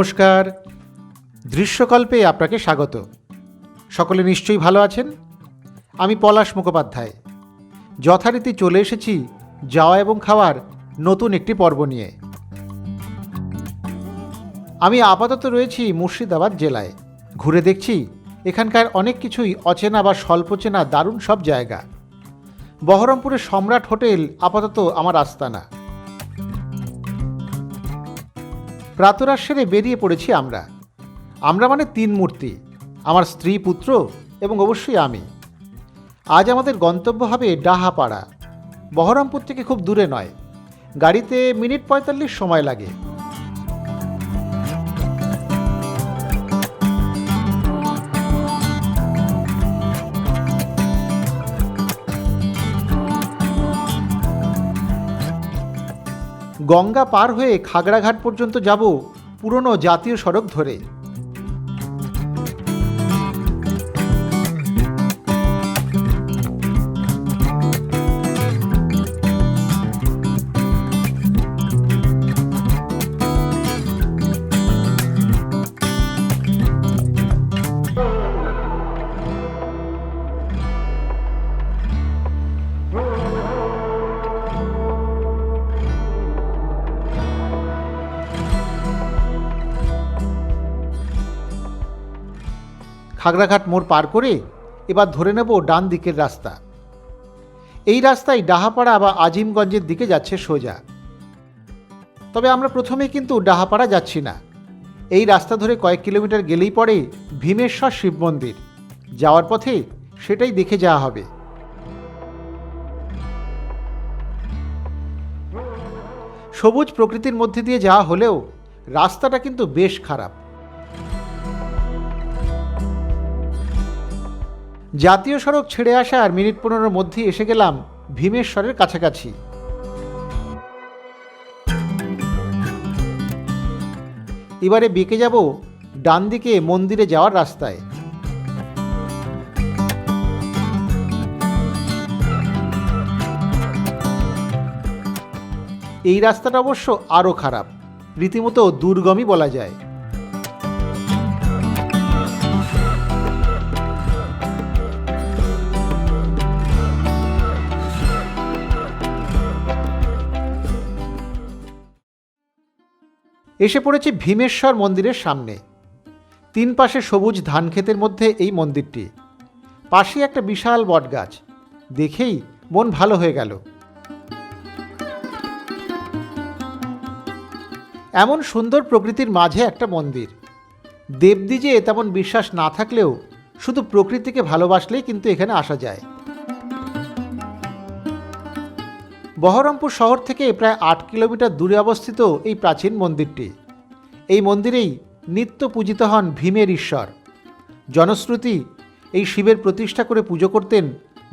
নমস্কার। দৃশ্যকল্পে আপনাকে স্বাগত। সকলে নিশ্চয়ই ভালো আছেন? আমি পলাশ মুখোপাধ্যায়। যথারীতি চলে এসেছি যাওয়া এবং খাওয়ার নতুন একটি পর্ব নিয়ে। আমি আপাতত রয়েছি মুর্শিদাবাদ জেলায়। ঘুরে দেখছি এখানকার অনেক কিছুই অচেনা বা স্বল্পচেনা দারুণ সব জায়গা। বহরমপুরের সম্রাট হোটেল আপাতত আমার আস্তানা। প্রাতরাশ সেরে বেরিয়ে পড়েছি আমরা। আমরা মানে তিন মূর্তি, আমার স্ত্রী পুত্র এবং অবশ্যই আমি। আজ আমাদের গন্তব্য হবে ডাহাপাড়া। বহরমপুর থেকে খুব দূরে নয়, গাড়িতে মিনিট পঁয়তাল্লিশ সময় লাগে। গঙ্গা পার হয়ে খাগড়াঘাট পর্যন্ত যাব পুরনো জাতীয় সড়ক ধরে। খাগড়াঘাট মোড় পার করে এবার ধরে নেব ডান দিকের রাস্তা। এই রাস্তায় ডাহাপাড়া বা আজিমগঞ্জের দিকে যাচ্ছে সোজা। তবে আমরা প্রথমে কিন্তু ডাহাপাড়া যাচ্ছি না। এই রাস্তা ধরে কয়েক কিলোমিটার গেলেই পড়ে ভীমেশ্বর শিব মন্দির। যাওয়ার পথে সেটাই দেখে যাওয়া হবে। সবুজ প্রকৃতির মধ্যে দিয়ে যাওয়া হলেও রাস্তাটা কিন্তু বেশ খারাপ। জাতীয় সড়ক ছেড়ে আসার মিনিট পনেরোর মধ্যেই এসে গেলাম ভীমেশ্বরের কাছাকাছি। এবারে বেঁকে যাব ডান দিকে মন্দিরে যাওয়ার রাস্তায়। এই রাস্তাটা অবশ্য আরও খারাপ, রীতিমতো দুর্গমই বলা যায়। এসে পড়েছি ভীমেশ্বর মন্দিরের সামনে। তিন পাশে সবুজ ধান ক্ষেতের মধ্যে এই মন্দিরটি। পাশে একটা বিশাল বটগাছ। দেখেই মন ভালো হয়ে গেল। এমন সুন্দর প্রকৃতির মাঝে একটা মন্দির। দেবদ্বীজে তেমন বিশ্বাস না থাকলেও শুধু প্রকৃতিকে ভালোবাসলেই কিন্তু এখানে আসা যায়। বহরমপুর শহর থেকে প্রায় আট কিলোমিটার দূরে অবস্থিত এই প্রাচীন মন্দিরটি। এই মন্দিরেই নিত্য পূজিত হন ভীমের ঈশ্বর। জনশ্রুতি এই শিবের প্রতিষ্ঠা করে পুজো করতেন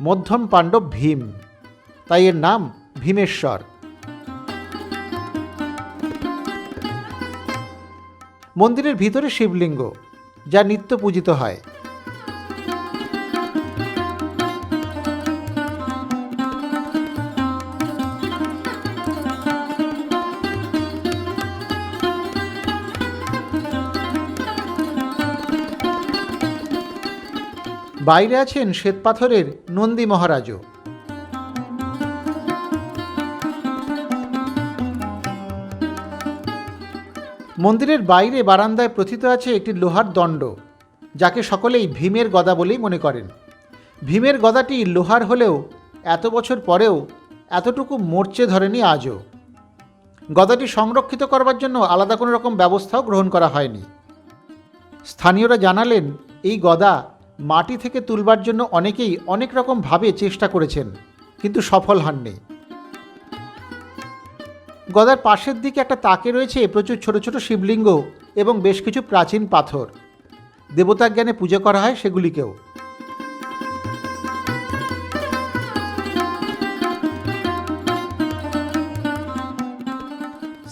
মধ্যম পাণ্ডব ভীম। তাই এর নাম ভীমেশ্বর। মন্দিরের ভিতরে শিবলিঙ্গ, যা নিত্য পূজিত হয়। বাইরে আছেন শ্বেতপাথরের নন্দী মহারাজও। মন্দিরের বাইরে বারান্দায় প্রথিত আছে একটি লোহার দণ্ড, যাকে সকলেই ভীমের গদা বলেই মনে করেন। ভীমের গদাটি লোহার হলেও এত বছর পরেও এতটুকু মরচে ধরেনি আজও। গদাটি সংরক্ষিত করবার জন্য আলাদা কোনো রকম ব্যবস্থাও গ্রহণ করা হয়নি। স্থানীয়রা জানালেন, এই গদা মাটি থেকে তুলবার জন্য অনেকেই অনেক রকমভাবে চেষ্টা করেছেন, কিন্তু সফল হননি। গদার পাশের দিকে একটা তাকে রয়েছে প্রচুর ছোট ছোট শিবলিঙ্গ এবং বেশ কিছু প্রাচীন পাথর। দেবতা জ্ঞানে পুজো করা হয় সেগুলিকেও।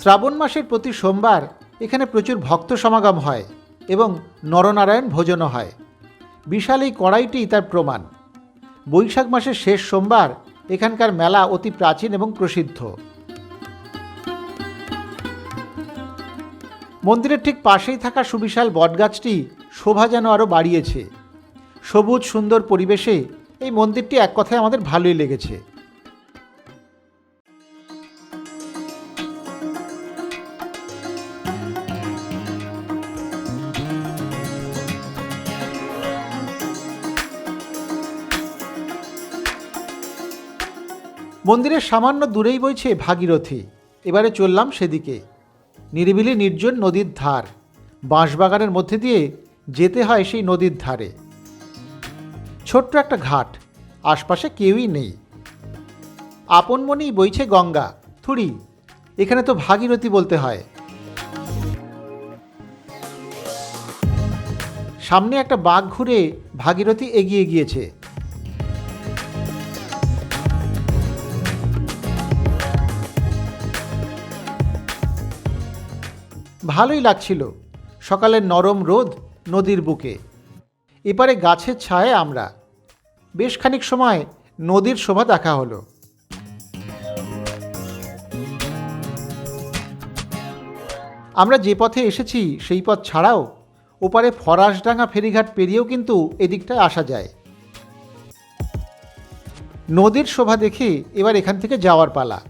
শ্রাবণ মাসের প্রতি সোমবার এখানে প্রচুর ভক্ত সমাগম হয় এবং নরনারায়ণ ভোজনও হয়। বিশাল এই কড়াইটি তার প্রমাণ। বৈশাখ মাসের শেষ সোমবার এখানকার মেলা অতি প্রাচীন এবং প্রসিদ্ধ। মন্দিরের ঠিক পাশেই থাকা সুবিশাল বটগাছটি শোভা যেন আরও বাড়িয়েছে। সবুজ সুন্দর পরিবেশে এই মন্দিরটি এক কথায় আমাদের ভালোই লেগেছে। মন্দিরের সামান্য দূরেই বইছে ভাগীরথী। এবারে চললাম সেদিকে। নিরিবিলি নির্জন নদীর ধার। বাঁশবাগানের মধ্যে দিয়ে যেতে হয় সেই নদীর ধারে। ছোট্ট একটা ঘাট। আশপাশে কেউই নেই। আপনমনেই বইছে গঙ্গা। থুড়ি, এখানে তো ভাগীরথী বলতে হয়। সামনে একটা বাঘ ঘুরে ভাগীরথী এগিয়ে গিয়েছে। ভালোই লাগছিল। সকালের নরম রোদ নদীর বুকে। এপারে গাছের ছায়ে আমরা। বেশ খানিক সময় নদীর শোভা দেখা হলো। আমরা যে পথে এসেছি সেই পথ ছাড়াও ওপারে ফরাসডাঙ্গা ফেরিঘাট পেরিয়েও কিন্তু এদিকটায় আসা যায়। নদীর শোভা দেখে এবার এখান থেকে যাওয়ার পালা।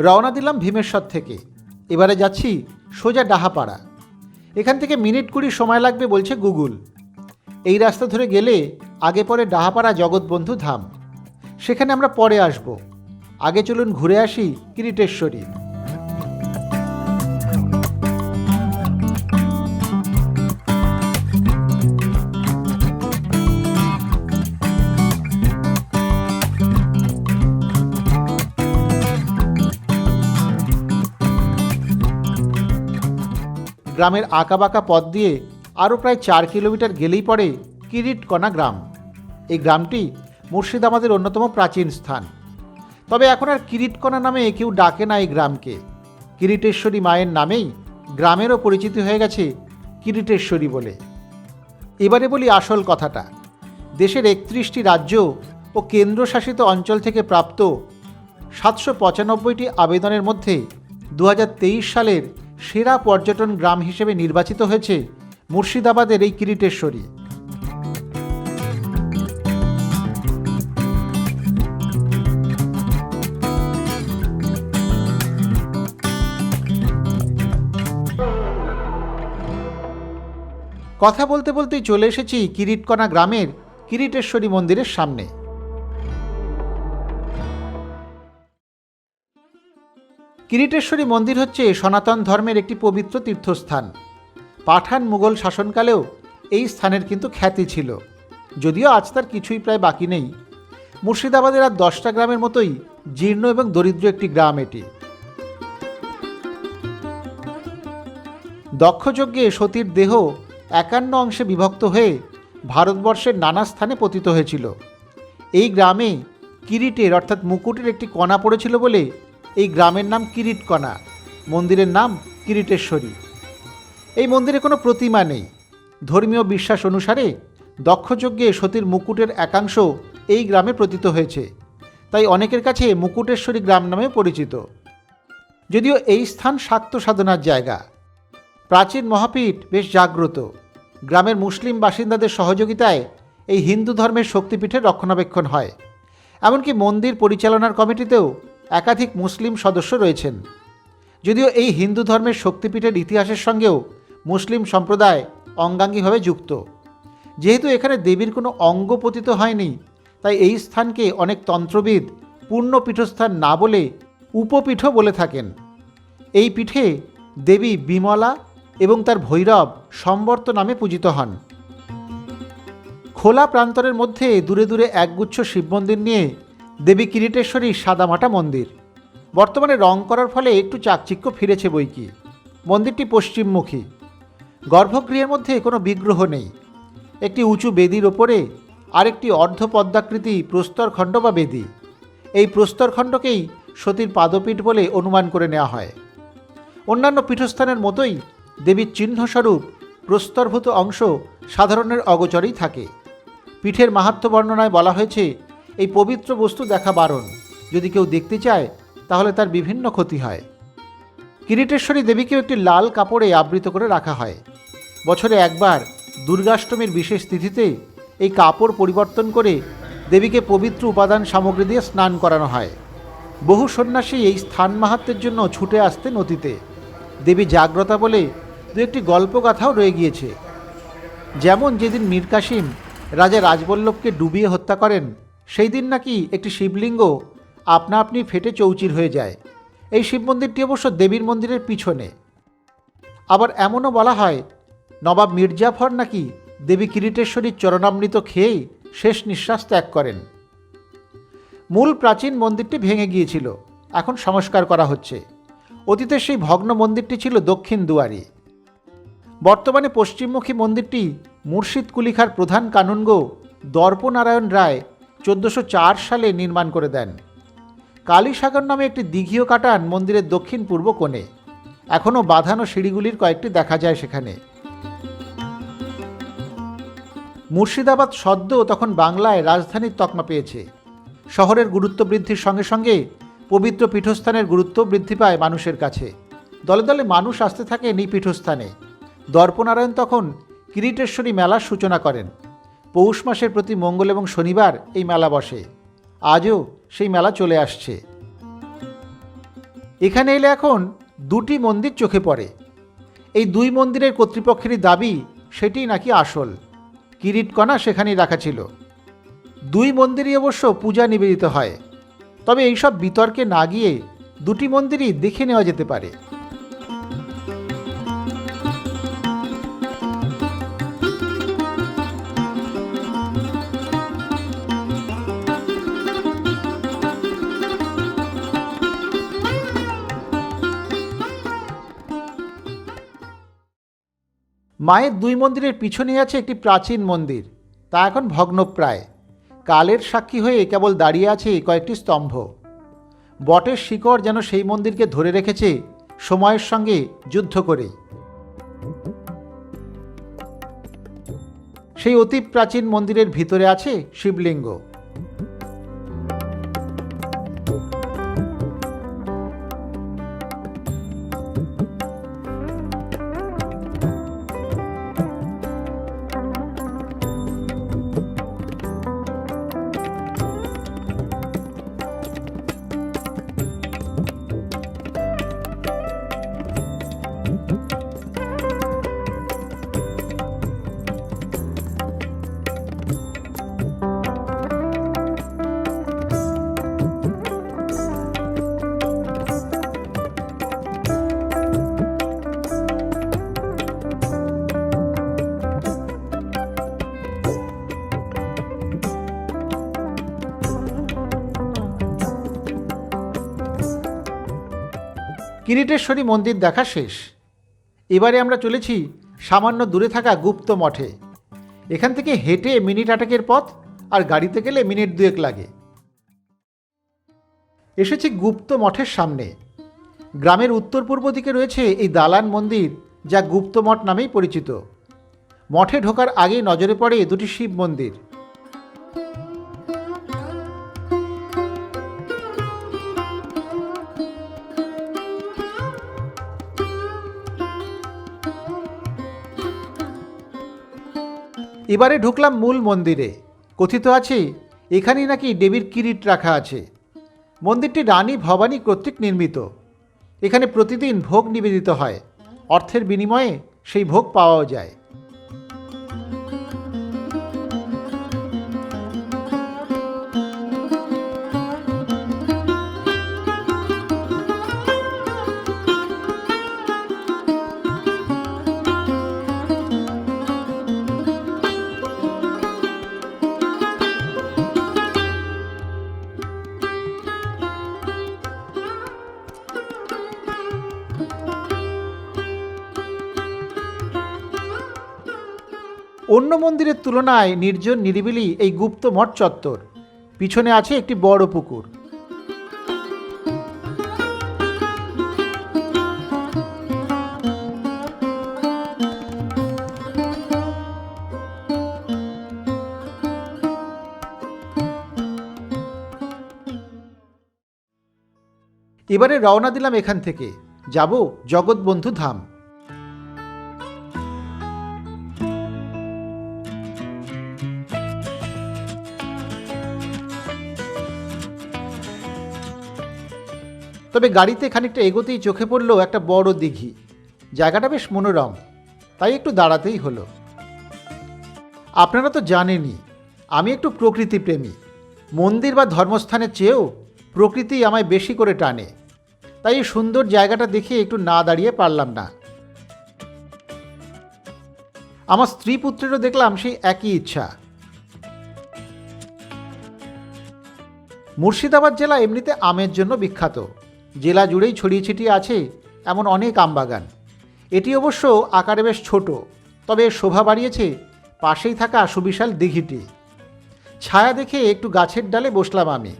রওনা দিলাম ভীমেশ্বর থেকে। এবারে যাচ্ছি সোজা ডাহাপাড়া। এখান থেকে মিনিট কুড়ি সময় লাগবে বলছে গুগল। এই রাস্তা ধরে গেলে আগে পরে ডাহাপাড়া জগৎবন্ধু ধাম। সেখানে আমরা পরে আসব। আগে চলুন ঘুরে আসি কিরিটেশ্বরী। গ্রামের আঁকাবাঁকা পথ দিয়ে আরও প্রায় চার কিলোমিটার গেলেই পড়ে কিরিটকণা গ্রাম। এই গ্রামটি মুর্শিদাবাদের অন্যতম প্রাচীন স্থান। তবে এখন আর কিরিটকণা নামে কেউ ডাকে না এই গ্রামকে। কিরিটেশ্বরী মায়ের নামেই গ্রামেরও পরিচিতি হয়ে গেছে কিরিটেশ্বরী বলে। এবারে বলি আসল কথাটা। দেশের একত্রিশটি রাজ্য ও কেন্দ্রশাসিত অঞ্চল থেকে প্রাপ্ত সাতশো পঁচানব্বইটি আবেদনের মধ্যে দু হাজার তেইশ সালের সেরা পর্যটন গ্রাম হিসেবে নির্বাচিত হয়েছে মুর্শিদাবাদের এই কিরিটেশ্বরী। কথা বলতে বলতেই চলে এসেছি কিরিটকণা গ্রামের কিরিটেশ্বরী মন্দিরের সামনে। কিরিটেশ্বরী মন্দির হচ্ছে সনাতন ধর্মের একটি পবিত্র তীর্থস্থান। পাঠান মুঘল শাসনকালেও এই স্থানের কিন্তু খ্যাতি ছিল। যদিও আজ তার কিছুই প্রায় বাকি নেই। মুর্শিদাবাদের আর দশটা গ্রামের মতোই জীর্ণ এবং দরিদ্র একটি গ্রাম এটি। দক্ষযজ্ঞে সতীর দেহ একান্ন অংশে বিভক্ত হয়ে ভারতবর্ষের নানা স্থানে পতিত হয়েছিল। এই গ্রামে কিরিটের অর্থাৎ মুকুটের একটি কণা পড়েছিল বলে এই গ্রামের নাম কিরিটকণা, মন্দিরের নাম কিরিটেশ্বরী। এই মন্দিরে কোনো প্রতিমা নেই। ধর্মীয় বিশ্বাস অনুসারে দক্ষযজ্ঞে সতীর মুকুটের একাংশ এই গ্রামে প্রতীত হয়েছে। তাই অনেকের কাছে মুকুটেশ্বরী গ্রাম নামে পরিচিত। যদিও এই স্থান শাক্ত সাধনার জায়গা। প্রাচীন মহাপীঠ বেশ জাগ্রত। গ্রামের মুসলিম বাসিন্দাদের সহযোগিতায় এই হিন্দু ধর্মের শক্তিপীঠের রক্ষণাবেক্ষণ হয়। এমনকি মন্দির পরিচালনার কমিটিতেও একাধিক মুসলিম সদস্য রয়েছেন। যদিও এই হিন্দু ধর্মের শক্তিপীঠের ইতিহাসের সঙ্গেও মুসলিম সম্প্রদায় অঙ্গাঙ্গিভাবে যুক্ত। যেহেতু এখানে দেবীর কোনো অঙ্গ পতিত হয়নি, তাই এই স্থানকে অনেক তন্ত্রবিদ পূর্ণ পীঠস্থান না বলে উপপীঠও বলে থাকেন। এই পীঠে দেবী বিমলা এবং তার ভৈরব সম্বর্ত নামে পূজিত হন। খোলা প্রান্তরের মধ্যে দূরে দূরে একগুচ্ছ শিব মন্দির নিয়ে দেবী কিরিটেশ্বরী সাদামাটা মন্দির। বর্তমানে রং করার ফলে একটু চাকচিক্য ফিরেছে বইকি। মন্দিরটি পশ্চিমমুখী। গর্ভগৃহের মধ্যে কোনো বিগ্রহ নেই। একটি উঁচু বেদির ওপরে আরেকটি অর্ধপদ্মাকৃতি প্রস্তরখণ্ড বা বেদি। এই প্রস্তরখণ্ডকেই সতীর পাদপীঠ বলে অনুমান করে নেওয়া হয়। অন্যান্য পীঠস্থানের মতোই দেবীর চিহ্নস্বরূপ প্রস্তরভূত অংশ সাধারণের অগোচরেই থাকে। পীঠের মাহাত্ম্য বর্ণনায় বলা হয়েছে এই পবিত্র বস্তু দেখা বারণ। যদি কেউ দেখতে চায়, তাহলে তার বিভিন্ন ক্ষতি হয়। কিরিটেশ্বরী দেবীকেও একটি লাল কাপড়ে আবৃত করে রাখা হয়। বছরে একবার দুর্গাষ্টমীর বিশেষ তিথিতে এই কাপড় পরিবর্তন করে দেবীকে পবিত্র উপাদান সামগ্রী দিয়ে স্নান করানো হয়। বহু সন্ন্যাসী এই স্থান মাহাত্মের জন্য ছুটে আসতেন অতীতে। দেবী জাগ্রতা বলে দু একটি গল্পগাথাও রয়ে গিয়েছে। যেমন যেদিন মীর কাসিম রাজা রাজবল্লভকে ডুবিয়ে হত্যা করেন সেই দিন নাকি একটি শিবলিঙ্গ আপনা আপনি ফেটে চৌচির হয়ে যায়। এই শিব মন্দিরটি অবশ্য দেবীর মন্দিরের পিছনে। আবার এমনও বলা হয়, নবাব মির্জাফর নাকি দেবী কিরিটেশ্বরীর চরণামৃত খেয়েই শেষ নিঃশ্বাস ত্যাগ করেন। মূল প্রাচীন মন্দিরটি ভেঙে গিয়েছিল, এখন সংস্কার করা হচ্ছে। অতীতে সেই ভগ্ন মন্দিরটি ছিল দক্ষিণ দুয়ারি। বর্তমানে পশ্চিমমুখী মন্দিরটি মুর্শিদ কুলিখার প্রধান কানুনগো দর্পনারায়ণ রায় চোদ্দোশো সালে নির্মাণ করে দেন। কালীসাগর নামে একটি দিঘিও কাটান মন্দিরের দক্ষিণ পূর্ব কোণে। এখনও বাঁধানো সিঁড়িগুলির কয়েকটি দেখা যায় সেখানে। মুর্শিদাবাদ সদ্য তখন বাংলায় রাজধানীর তকমা পেয়েছে। শহরের গুরুত্ব বৃদ্ধির সঙ্গে সঙ্গে পবিত্র পীঠস্থানের গুরুত্ব বৃদ্ধি পায় মানুষের কাছে। দলে দলে মানুষ আসতে থাকেন এই পীঠস্থানে। দর্পনারায়ণ তখন কিরিটেশ্বরী মেলার সূচনা করেন। পৌষ মাসের প্রতি মঙ্গল এবং শনিবার এই মেলা বসে। আজও সেই মেলা চলে আসছে। এখানে এলে এখন দুটি মন্দির চোখে পড়ে। এই দুই মন্দিরের কর্তৃপক্ষেরই দাবি সেটি নাকি আসল। কিরিটকণা সেখানেই রাখা ছিল। দুই মন্দিরই অবশ্য পূজা নিবেদিত হয়। তবে এইসব বিতর্কে না গিয়ে দুটি মন্দিরই দেখে নেওয়া যেতে পারে। মায়ের দুই মন্দিরের পিছনে আছে একটি প্রাচীন মন্দির, তা এখন ভগ্নপ্রায়। কালের সাক্ষী হয়ে কেবল দাঁড়িয়ে আছে কয়েকটি স্তম্ভ। বটের শিকড় যেন সেই মন্দিরকে ধরে রেখেছে সময়ের সঙ্গে যুদ্ধ করে। সেই অতি প্রাচীন মন্দিরের ভিতরে আছে শিবলিঙ্গ। কিরিটেশ্বরী মন্দির দেখা শেষ। এবারে আমরা চলেছি সামান্য দূরে থাকা গুপ্ত মঠে। এখান থেকে হেঁটে মিনিট আটেকের পথ আর গাড়িতে গেলে মিনিট দুয়েক লাগে। এসেছি গুপ্ত মঠের সামনে। গ্রামের উত্তর পূর্ব দিকে রয়েছে এই দালান মন্দির যা গুপ্ত মঠ নামেই পরিচিত। মঠে ঢোকার আগেই নজরে পড়ে দুটি শিব মন্দির। এবারে ঢুকলাম মূল মন্দিরে। কথিত আছে, এখানেই নাকি দেবীর কিরিট রাখা আছে। মন্দিরটি রানী ভবানী কর্তৃক নির্মিত। এখানে প্রতিদিন ভোগ নিবেদিত হয়। অর্থের বিনিময়ে সেই ভোগ পাওয়াও যায়। মন্দিরের তুলনায় নির্জন নিরিবিলি এই গুপ্ত মঠ চত্বর। পিছনে আছে একটি বড় পুকুর। এবারে রওনা দিলাম এখান থেকে। যাব জগৎবন্ধু ধাম। তবে গাড়িতে খানিকটা এগোতেই চোখে পড়ল একটা বড় দিঘি। জায়গাটা বেশ মনোরম, তাই একটু দাঁড়াতেই হলো। আপনারা তো জানেনই, আমি একটু প্রকৃতিপ্রেমী। মন্দির বা ধর্মস্থানের চেয়েও প্রকৃতি আমায় বেশি করে টানে। তাই এই সুন্দর জায়গাটা দেখে একটু না দাঁড়িয়ে পারলাম না। আমার স্ত্রী পুত্রেরও দেখলাম সেই একই ইচ্ছা। মুর্শিদাবাদ জেলা এমনিতে আমের জন্য বিখ্যাত। জেলা জুড়েই ছড়িয়ে ছিটিয়ে আছে এমন অনেক আমবাগান। এটি অবশ্য আকারে বেশ ছোট, তবে শোভা বাড়িয়েছে পাশেই থাকা সুবিশাল দিঘিটি। ছায়া দেখে একটু গাছের ডালে বসলাম আমি।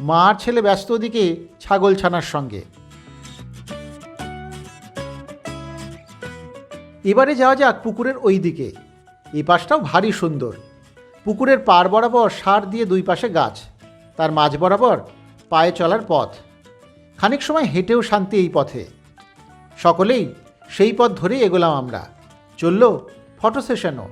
মা আর ছেলে ব্যস্ত দিকে ছাগল ছানার সঙ্গে। এবারে যাওয়া যাক পুকুরের ওই দিকে এই পাশটাও ভারী সুন্দর। পুকুরের পার বরাবর সার দিয়ে দুই পাশে গাছ। তার মাঝ বরাবর পায়ে চলার পথ। খানিক সময় হেঁটেও শান্তি এই পথে। সকলেই সেই পথ ধরেই এগোলাম আমরা। চলল ফটো সেশনও।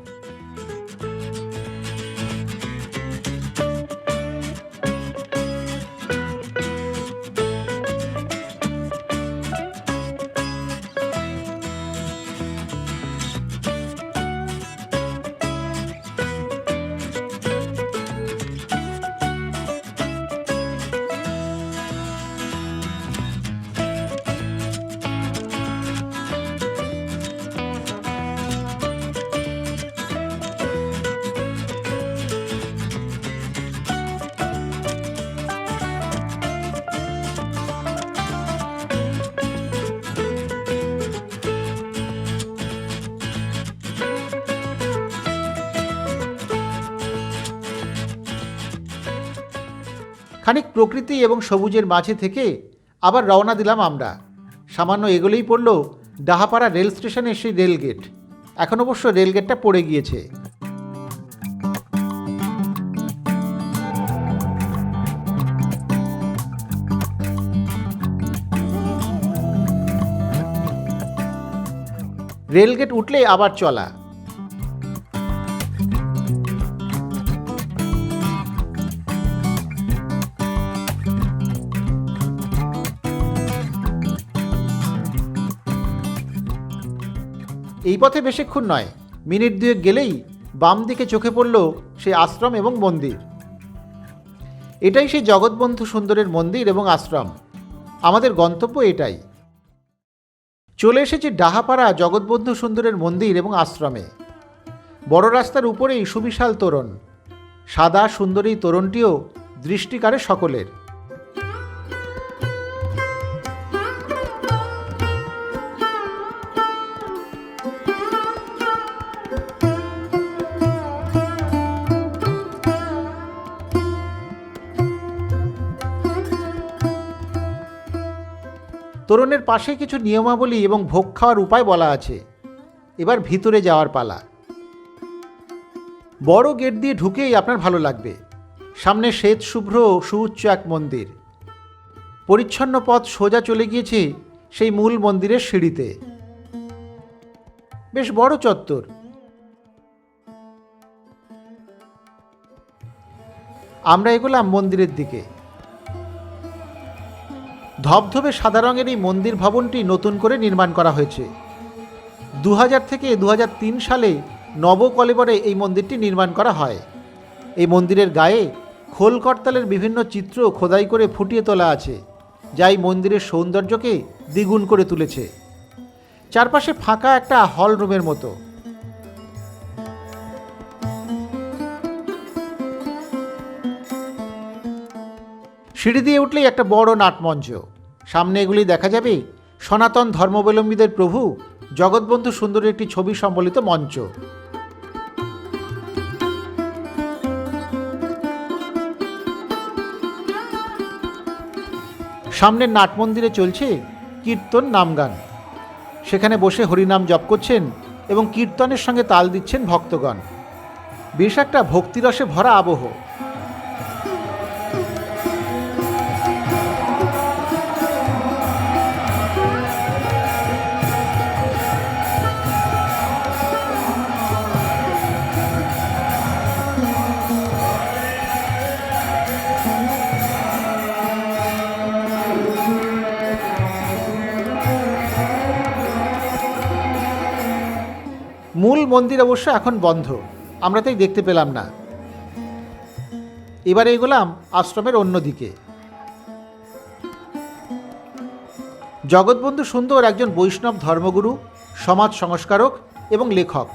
খানিক প্রকৃতি এবং সবুজের মাঝে থেকে আবার রওনা দিলাম আমরা। সামান্য এগোলেই পড়ল ডাহাপাড়া রেল স্টেশনের সেই রেলগেট। এখন অবশ্য রেলগেটটা পড়ে গিয়েছে। রেলগেট উঠলে আবার চলা। এই পথে বেশিক্ষণ নয়, মিনিট দুয়েক গেলেই বাম দিকে চোখে পড়ল সেই আশ্রম এবং মন্দির। এটাই সেই জগৎবন্ধু সুন্দরের মন্দির এবং আশ্রম। আমাদের গন্তব্য এটাই। চলে এসেছি ডাহাপাড়া জগৎবন্ধু সুন্দরের মন্দির এবং আশ্রমে। বড় রাস্তার উপরেই সুবিশাল তোরণ। সাদা সুন্দরী তোরণটিও দৃষ্টিকারে সকলের। তোরণের পাশে কিছু নিয়মাবলী এবং ভোগ খাওয়ার উপায় বলা আছে। এবার ভিতরে যাওয়ার পালা। বড় গেট দিয়ে ঢুকেই আপনার ভালো লাগবে। সামনে শ্বেত শুভ্র সুউচ্চ এক মন্দির। পরিচ্ছন্ন পথ সোজা চলে গিয়েছে সেই মূল মন্দিরের সিঁড়িতে। বেশ বড় চত্বর। আমরা এগোলাম মন্দিরের দিকে। ধবধবে সাদা রঙের এই মন্দির ভবনটি নতুন করে নির্মাণ করা হয়েছে। দু হাজার থেকে দু হাজার তিন সালে নবকলেবরে এই মন্দিরটি নির্মাণ করা হয়। এই মন্দিরের গায়ে খোল করতালের বিভিন্ন চিত্র খোদাই করে ফুটিয়ে তোলা আছে, যা এই মন্দিরের সৌন্দর্যকে দ্বিগুণ করে তুলেছে। চারপাশে ফাঁকা একটা হল রুমের মতো। সিঁড়ি দিয়ে উঠলেই একটা বড় নাটমঞ্চ। সামনে এগুলি দেখা যাবে? সনাতন ধর্মাবলম্বীদের প্রভু, জগৎবন্ধু সুন্দরের একটি ছবি সম্বলিত মঞ্চ। সামনের নাটমন্দিরে চলছে কীর্তন নামগান সেখানে বসে হরিনাম জপ করছেন এবং কীর্তনের সঙ্গে তাল দিচ্ছেন ভক্তগণ। বেশ একটা ভক্তিরসে ভরা আবহ। মন্দির অবশ্য এখন বন্ধ। আমরা তাই দেখতে পেলাম না। এবারে এগোলাম আশ্রমের অন্যদিকে জগৎবন্ধু সুন্দর একজন বৈষ্ণব ধর্মগুরু, সমাজ সংস্কারক এবং লেখক।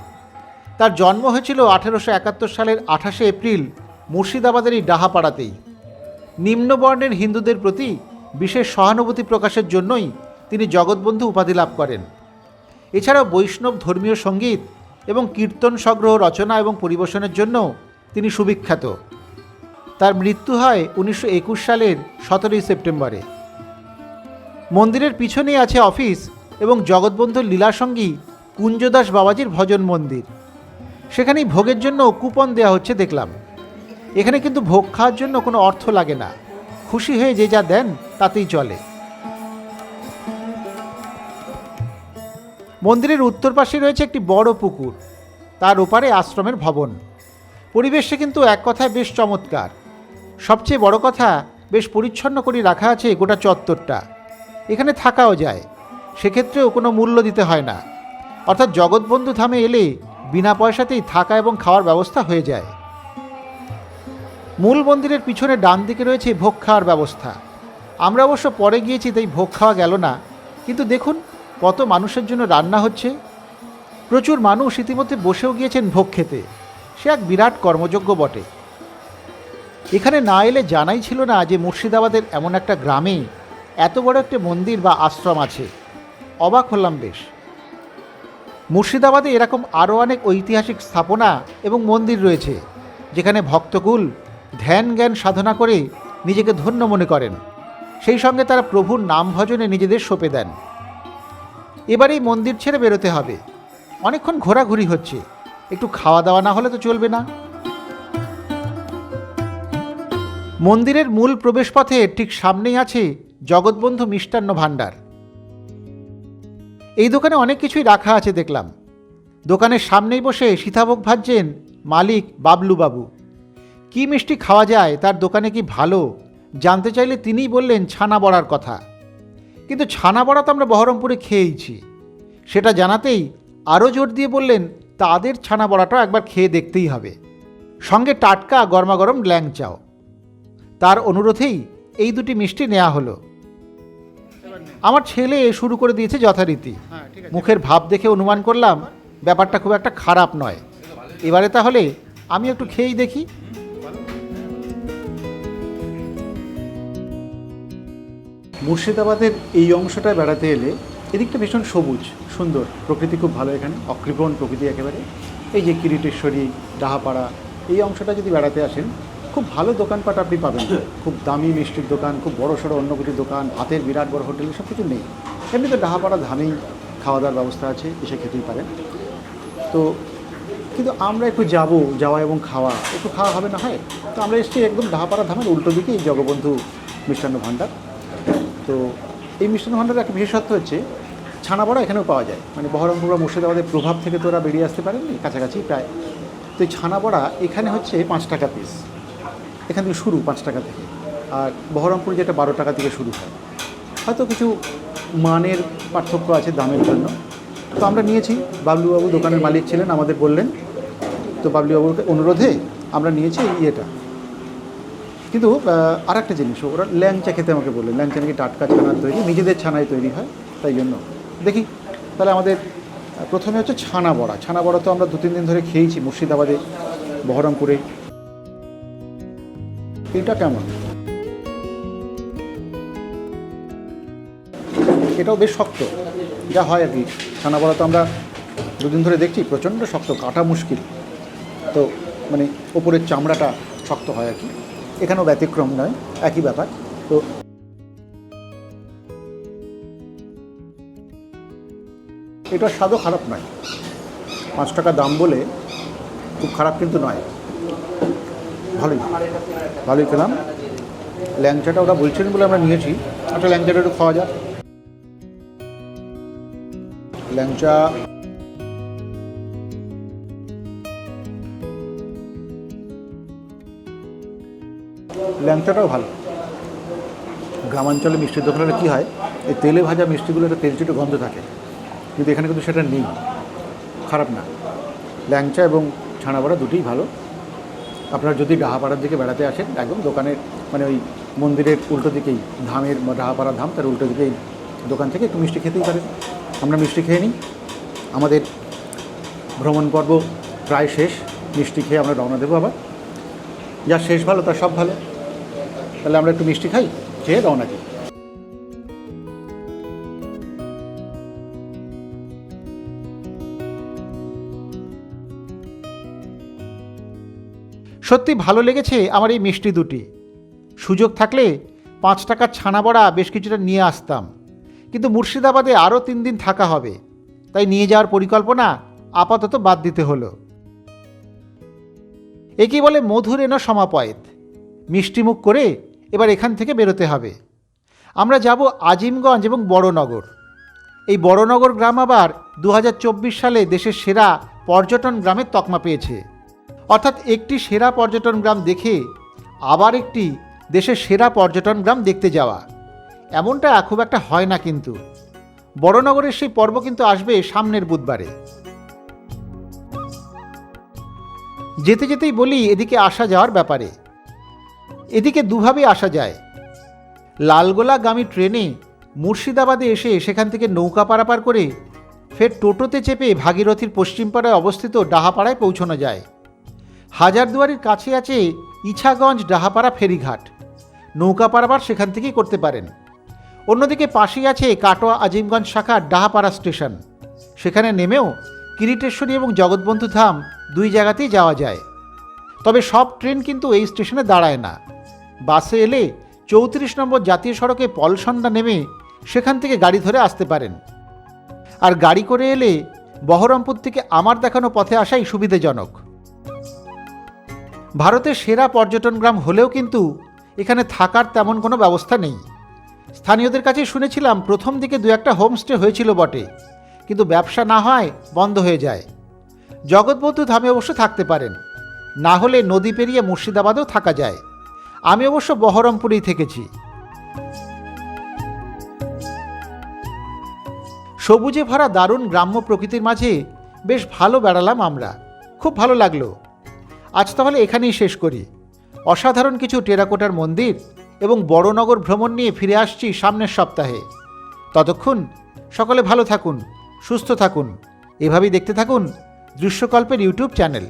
তার জন্ম হয়েছিল আঠেরোশো একাত্তর সালের আঠাশে এপ্রিল মুর্শিদাবাদের এই ডাহাপাড়াতেই। নিম্নবর্ণের হিন্দুদের প্রতি বিশেষ সহানুভূতি প্রকাশের জন্যই তিনি জগৎবন্ধু উপাধি লাভ করেন। এছাড়াও বৈষ্ণব ধর্মীয় সংগীত এবং কীর্তন সংগ্রহ রচনা এবং পরিবেশনের জন্য তিনি সুবিখ্যাত। তার মৃত্যু হয় উনিশশো একুশ সালের সতেরোই সেপ্টেম্বরে। মন্দিরের পিছনেই আছে অফিস এবং জগৎবন্ধুর লীলাসঙ্গী কুঞ্জদাস বাবাজির ভজন মন্দির। সেখানেই ভোগের জন্য কুপন দেওয়া হচ্ছে দেখলাম। এখানে কিন্তু ভোগ খাওয়ার জন্য কোনো অর্থ লাগে না। খুশি হয়ে যে যা দেন তাতেই চলে। মন্দিরের উত্তর পাশে রয়েছে একটি বড় পুকুর। তার ওপারে আশ্রমের ভবন। পরিবেশটা কিন্তু এক কথায় বেশ চমৎকার। সবচেয়ে বড় কথা, বেশ পরিচ্ছন্ন করে রাখা আছে গোটা চত্বরটা। এখানে থাকাও যায়। সেক্ষেত্রেও কোনো মূল্য দিতে হয় না। অর্থাৎ জগৎবন্ধু ধামে এলে বিনা পয়সাতেই থাকা এবং খাওয়ার ব্যবস্থা হয়ে যায়। মূল মন্দিরের পিছনে ডান দিকে রয়েছে ভোগ খাওয়ার ব্যবস্থা। আমরা অবশ্য পরে গিয়েছি, তাই ভোগ খাওয়া গেল না। কিন্তু দেখুন কত মানুষের জন্য রান্না হচ্ছে? প্রচুর মানুষ ইতিমধ্যে বসেও গিয়েছেন ভোগ খেতে। সে এক বিরাট কর্মযোগ্য বটে। এখানে না এলে জানাই ছিল না যে মুর্শিদাবাদের এমন একটা গ্রামে এত বড় একটা মন্দির বা আশ্রম আছে। অবাক হলাম বেশ। মুর্শিদাবাদে এরকম আরও অনেক ঐতিহাসিক স্থাপনা এবং মন্দির রয়েছে, যেখানে ভক্তকুল ধ্যান জ্ঞান সাধনা করে নিজেকে ধন্য মনে করেন। সেই সঙ্গে তারা প্রভুর নাম ভজনে নিজেদের সঁপে দেন। এবার এই মন্দির ছেড়ে বেরোতে হবে। অনেকক্ষণ ঘোরাঘুরি হচ্ছে। একটু খাওয়া দাওয়া না হলে তো চলবে না। মন্দিরের মূল প্রবেশপথে ঠিক সামনেই আছে জগৎবন্ধু মিষ্টান্ন ভাণ্ডার। এই দোকানে অনেক কিছুই রাখা আছে দেখলাম। দোকানের সামনেই বসে সীতাভোগ ভাজছেন মালিক বাবলু বাবু কি মিষ্টি খাওয়া যায়, তার দোকানে কি ভালো? জানতে চাইলে তিনিই বললেন ছানা বড়ার কথা। কিন্তু ছানা বড়া তো আমরা বহরমপুরে খেয়েইছি। সেটা জানাতেই আরও জোর দিয়ে বললেন তাদের ছানা বড়াটা একবার খেয়ে দেখতেই হবে। সঙ্গে টাটকা গরমাগরম ল্যাংচাও। তার অনুরোধেই এই দুটি মিষ্টি নেওয়া হলো। আমার ছেলে শুরু করে দিয়েছে যথারীতি। মুখের ভাব দেখে অনুমান করলাম ব্যাপারটা খুব একটা খারাপ নয়। এবারে তাহলে আমি একটু খেয়েই দেখি। মুর্শিদাবাদের এই অংশটায় বেড়াতে এলে এদিকটা ভীষণ সবুজ, সুন্দর। প্রকৃতি খুব ভালো এখানে অকৃপণ প্রকৃতি একেবারে। এই যে কিরিটেশ্বরী, ডাহাপাড়া, এই অংশটা যদি বেড়াতে আসেন, খুব ভালো দোকানপাট আপনি পাবেন। খুব দামি মিষ্টির দোকান, খুব বড় সড়ো অন্য কিছু দোকান, হাতের বিরাট বড় হোটেল সব কিছু নেই। এমনি তো ডাহাপাড়া ধামেই খাওয়া দাওয়ার ব্যবস্থা আছে, এসে খেতেই পারেন। তো কিন্তু আমরা একটু যাব, যাওয়া এবং খাওয়া, একটু খাওয়া হবে না হয়? তো আমরা এসেছি একদম ডাহাপাড়া ধামের উল্টো দিকে এই জগবন্ধু মিষ্টান্ন ভাণ্ডার। তো এই মিষ্টান্ন ভাণ্ডারের একটা বিশেষত্ব হচ্ছে ছানা বড়া এখানেও পাওয়া যায়। মানে বহরমপুর বা মুর্শিদাবাদের প্রভাব থেকে তো ওরা বেরিয়ে আসতে পারেননি, কাছাকাছি প্রায়। তো এই ছানা বড়া এখানে হচ্ছে পাঁচ টাকা পিস এখান থেকে শুরু পাঁচ টাকা থেকে। আর বহরমপুর যেটা বারো টাকা থেকে শুরু হয়। হয়তো কিছু মানের পার্থক্য আছে দামের জন্য। তো আমরা নিয়েছি। বাবলুবাবু দোকানের মালিক ছিলেন, আমাদের বললেন। তো বাবলুবাবুর অনুরোধে আমরা নিয়েছি ইয়েটা। কিন্তু আর একটা জিনিস, ওরা ল্যাংচা খেতে আমাকে বললেন ল্যাংচা নাকি টাটকা ছানার তৈরি, নিজেদের ছানায় তৈরি হয়, তাই জন্য। দেখি, তাহলে আমাদের প্রথমে হচ্ছে ছানা বড়া ছানা বড়া তো আমরা দু তিন দিন ধরে খেয়েছি মুর্শিদাবাদে, বহরমপুরে। এটা কেমন? এটাও বেশ শক্ত, যা হয় আর কি, ছানা বড়া তো আমরা দুদিন ধরে দেখছি, প্রচণ্ড শক্ত, কাটা মুশকিল। তো মানে ওপরের চামড়াটা শক্ত হয় আর কি। এখানেও ব্যতিক্রম নয়, একই ব্যাপার। তো এটার স্বাদও খারাপ নয়। পাঁচ টাকা দাম বলে খুব খারাপ কিন্তু নয়। ভালোই ভালোই খেলাম। ল্যাংচাটা ওরা বলছেন বলে আমরা নিয়েছি। একটা ল্যাংচাটা একটু খাওয়া যাক। ল্যাংচা ল্যাংচাটাও ভালো। গ্রামাঞ্চলে মিষ্টির দোকানে কী হয়, এই তেলে ভাজা মিষ্টিগুলো একটা তেলচিটে গন্ধ থাকে, কিন্তু এখানে কিন্তু সেটা নেই। খারাপ না। ল্যাংচা এবং ছানাবড়া দুটোই ভালো। আপনারা যদি ডাহাপাড়ার দিকে বেড়াতে আসেন, একদম দোকানের মানে ওই মন্দিরের উল্টো দিকেই, ধামের ডাহাপাড়া ধাম, তার উল্টো দিকেই দোকান থেকে একটু মিষ্টি খেতেই পারেন। আমরা মিষ্টি খেয়ে নিই। আমাদের ভ্রমণ পর্ব প্রায় শেষ। মিষ্টি খেয়ে আমরা রওনা দেবো আবার। যা শেষ ভালো তার সব ভালো। তাহলে আমরা একটু মিষ্টি খাই, খেয়ে রওনা দিই। সত্যি ভালো লেগেছে আমার এই মিষ্টি দুটি। সুযোগ থাকলে পাঁচ টাকার ছানা বড়া বেশ কিছুটা নিয়ে আসতাম। কিন্তু মুর্শিদাবাদে আরও তিন দিন থাকা হবে, তাই নিয়ে যাওয়ার পরিকল্পনা আপাতত বাদ দিতে হলো। একে বলে মধুর এন সমাপয়েত। মিষ্টিমুখ করে এবার এখান থেকে বেরোতে হবে। আমরা যাব আজিমগঞ্জ এবং বড়নগর। এই বড়নগর গ্রাম আবার দু হাজার চব্বিশ সালে দেশের সেরা পর্যটন গ্রামের তকমা পেয়েছে। অর্থাৎ একটি সেরা পর্যটন গ্রাম দেখে আবার একটি দেশের সেরা পর্যটন গ্রাম দেখতে যাওয়া। এমনটা খুব একটা হয় না কিন্তু। বড়নগরের সেই পর্ব কিন্তু আসবে সামনের বুধবারে। যেতে যেতেই বলি, এদিকে আসা যাওয়ার ব্যাপারে। এদিকে দুভাবে আসা যায়। লালগোলাগামী ট্রেনে মুর্শিদাবাদে এসে সেখান থেকে নৌকা পারাপার করে ফের টোটোতে চেপে ভাগীরথীর পশ্চিম পাড়ায় অবস্থিত ডাহাপাড়ায় পৌঁছানো যায়। হাজারদুয়ারির কাছে আছে ইছাগঞ্জ ডাহাপাড়া ফেরিঘাট। নৌকা পারাবার সেখান থেকেই করতে পারেন। অন্যদিকে পাশেই আছে কাটোয়া আজিমগঞ্জ শাখার ডাহাপাড়া স্টেশন। সেখানে নেমেও কিরিটেশ্বরী এবং জগৎবন্ধু ধাম দুই জায়গাতেই যাওয়া যায়। তবে সব ট্রেন কিন্তু এই স্টেশনে দাঁড়ায় না। বাসে এলে চৌত্রিশ নম্বর জাতীয় সড়কে পলসন্ডা নেমে সেখান থেকে গাড়ি ধরে আসতে পারেন। আর গাড়ি করে এলে বহরমপুর থেকে আমার দেখানো পথে আসাই সুবিধাজনক। ভারতের সেরা পর্যটন গ্রাম হলেও কিন্তু এখানে থাকার তেমন কোনো ব্যবস্থা নেই। স্থানীয়দের কাছে শুনেছিলাম প্রথম দিকে দু একটা হোমস্টে হয়েছিল বটে, কিন্তু ব্যবসা না হয় বন্ধ হয়ে যায়। জগৎবন্ধু ধামে অবশ্য থাকতে পারেন, না হলে নদী পেরিয়ে মুর্শিদাবাদেও থাকা যায়। আমি অবশ্য বহরমপুরেই থেকেছি। সবুজে ভরা দারুণ গ্রাম্য প্রকৃতির মাঝে বেশ ভালো বেড়ালাম আমরা। খুব ভালো লাগল। আজ তাহলে এখানেই শেষ করি। অসাধারণ কিছু টেরাকোটার মন্দির এবং বড়নগর ভ্রমণ নিয়ে ফিরে আসছি সামনের সপ্তাহে। ততক্ষণ সকলে ভালো থাকুন, সুস্থ থাকুন। এভাবেই দেখতে থাকুন দৃশ্যকল্পের ইউটিউব চ্যানেল।